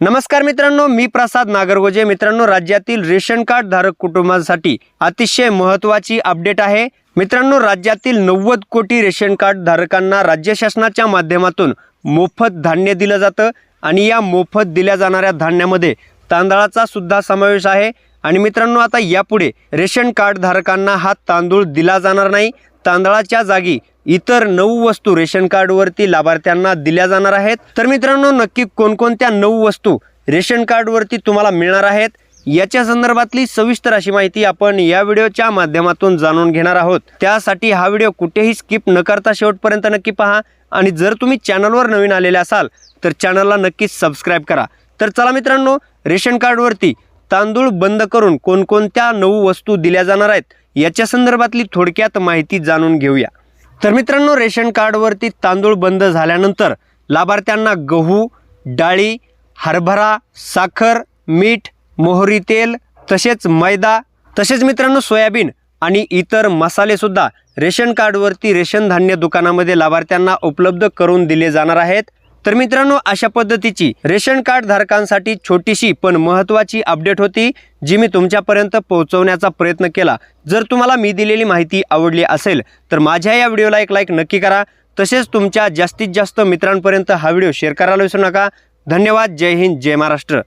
नमस्कार मित्रांनो मी प्रसाद नागरगोजे. मित्रांनो राज्यातील रेशन कार्ड धारक कुटुंबांसाठी अतिशय महत्त्वाची अपडेट आहे. मित्रांनो राज्यातील नव्वद कोटी रेशन कार्ड धारकांना राज्य शासनाच्या माध्यमातून मोफत धान्य दिलं जातं आणि या मोफत दिल्या जाणाऱ्या धान्यामध्ये तांदळाचा सुद्धा समावेश आहे. आणि मित्रांनो आता यापुढे रेशन कार्ड धारकांना हा तांदूळ दिला जाणार नाही. तांदळाच्या जागी इतर नऊ वस्तू रेशन कार्डवरती लाभार्थ्यांना दिल्या जाणार आहेत. तर मित्रांनो नक्की कोणकोणत्या नऊ वस्तू रेशन कार्डवरती तुम्हाला मिळणार आहेत याच्या संदर्भातली सविस्तर अशी माहिती आपण या व्हिडिओच्या माध्यमातून जाणून घेणार आहोत. त्यासाठी हा व्हिडिओ कुठेही स्किप न करता शेवटपर्यंत नक्की पहा. आणि जर तुम्ही चॅनलवर नवीन आलेले असाल तर चॅनलला नक्कीच सबस्क्राईब करा. तर चला मित्रांनो रेशन कार्डवरती तांदूळ बंद करून कोणकोणत्या नऊ वस्तू दिल्या जाणार आहेत याच्या संदर्भातली थोडक्यात माहिती जाणून घेऊया. तर मित्रांनो रेशन कार्डवरती तांदूळ बंद झाल्यानंतर लाभार्थ्यांना गहू डाळी हरभरा साखर मीठ मोहरी तेल तसेच मैदा तसेच मित्रांनो सोयाबीन आणि इतर मसालेसुद्धा रेशन कार्डवरती रेशन धान्य दुकानामध्ये लाभार्थ्यांना उपलब्ध करून दिले जाणार आहेत. तर मित्रांनो अशा पद्धतीची रेशन कार्ड धारकांसाठी छोटीशी पण महत्त्वाची अपडेट होती जी मी तुमच्यापर्यंत पोहोचवण्याचा प्रयत्न केला. जर तुम्हाला मी दिलेली माहिती आवडली असेल तर माझ्या या व्हिडिओला एक लाईक नक्की करा. तसेच तुमच्या जास्तीत जास्त मित्रांपर्यंत हा व्हिडिओ शेअर करायला विसरू नका. धन्यवाद. जय हिंद. जय महाराष्ट्र.